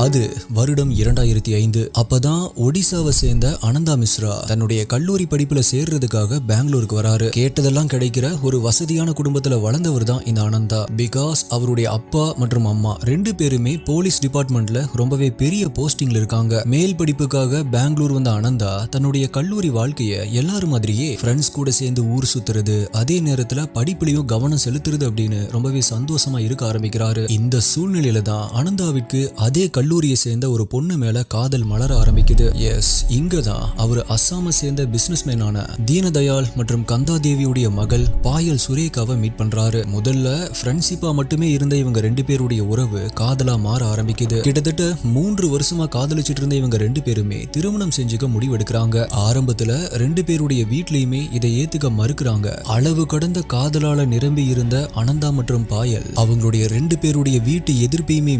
அது வருடம் இரண்டாயிரத்தி ஐந்து. அப்பதான் ஒடிசாவை சேர்ந்த அனந்தா மிஸ்ரா தன்னுடைய கல்லூரி படிப்புல சேர்றதுக்காக பெங்களூருக்கு வராரு. கேட்டதெல்லாம் கிடைக்கிற ஒரு வசதியான குடும்பத்துல வளர்ந்தவர் தான் இந்த அனந்தா. பிகாஸ் அவருடைய அப்பா மற்றும் அம்மா ரெண்டு பேருமே போலீஸ் டிபார்ட்மெண்ட்ல ரொம்பவே பெரிய போஸ்டிங்ல இருக்காங்க. மேல் படிப்புக்காக பெங்களூர் வந்த அனந்தா தன்னுடைய கல்லூரி வாழ்க்கைய எல்லாரும் மாதிரியே ஃப்ரெண்ட்ஸ் கூட சேர்ந்து ஊர் சுத்துறது அதே நேரத்துல படிப்புலயும் கவனம் செலுத்துறது அப்படின்னு ரொம்பவே சந்தோஷமா இருக்க ஆரம்பிக்கிறாரு. இந்த சூழ்நிலையில தான் அனந்தாவிற்கு அதே கல்லூரியை சேர்ந்த ஒரு பொண்ணு மேல காதல் மலர ஆரம்பிக்குது. எஸ் இங்கதான் அவர் அஸ்ஸாமை சேர்ந்த பிசினஸ்மேனான தீனதயாள் மற்றும் கந்தாதேவியுடைய மகள் பாயல் சுரேகாவை மீட் பண்றாரு. முதல்ல ஃப்ரெண்ட்ஷிப்பா மட்டுமே இருந்த இவங்க ரெண்டு பேருடைய உறவு காதலா மாற ஆரம்பிக்குது. கிட்டத்தட்ட மூன்று வருஷமா காதலிச்சிட்டு இருந்த இவங்க ரெண்டு பேருமே திருமணம் செஞ்சுக்க முடிவெடுக்கிறாங்க. ஆரம்பத்துல ரெண்டு பேருடைய வீட்லயுமே இதை ஏத்துக்க மறுக்கிறாங்க. அளவு கடந்த காதலால நிரம்பி இருந்த அனந்தா மற்றும் பாயல் அவங்களுடைய ரெண்டு பேருடைய வீட்டு எதிர்ப்பையுமே